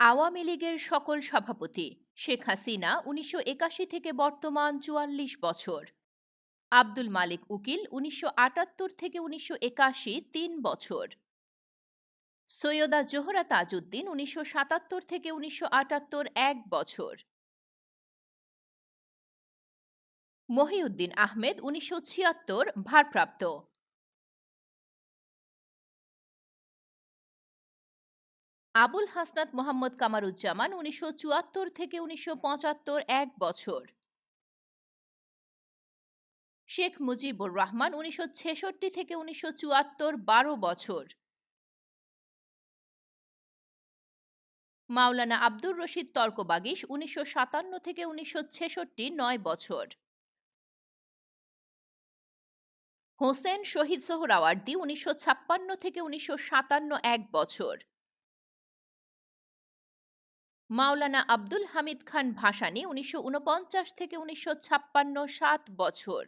আওয়ামী লীগের সকল সভাপতি, শেখ হাসিনা উনিশশো একাশি থেকে বর্তমান চুয়াল্লিশ বছর। আব্দুল মালিক উকিল উনিশশো আটাত্তর থেকে উনিশশো তিন বছর। সৈয়দা জোহরা তাজউদ্দিন উনিশশো সাতাত্তর থেকে উনিশশো এক বছর। মহিউদ্দিন আহমেদ উনিশশো ছিয়াত্তর ভারপ্রাপ্ত। আবুল হাসনাত মোহাম্মদ কামারুজ্জামান উনিশশো চুয়াত্তর থেকে উনিশশো পঁচাত্তর, এক বছর। শেখ মুজিবুর রহমান উনিশশো ছেষট্টি থেকে উনিশশো চুয়াত্তর, বারো বছর। মাওলানা আব্দুর রশিদ তর্কবাগিস উনিশশো সাতান্ন থেকে উনিশশো ছেষট্টি, নয় বছর। হোসেন শহীদ সোহরাওয়ার্দী উনিশশো ছাপ্পান্ন থেকে উনিশশো সাতান্ন, এক বছর। মাওলানা আব্দুল হামিদ খান ভাসানী উনিশশো উনপঞ্চাশ থেকে উনিশশো সাত বছর।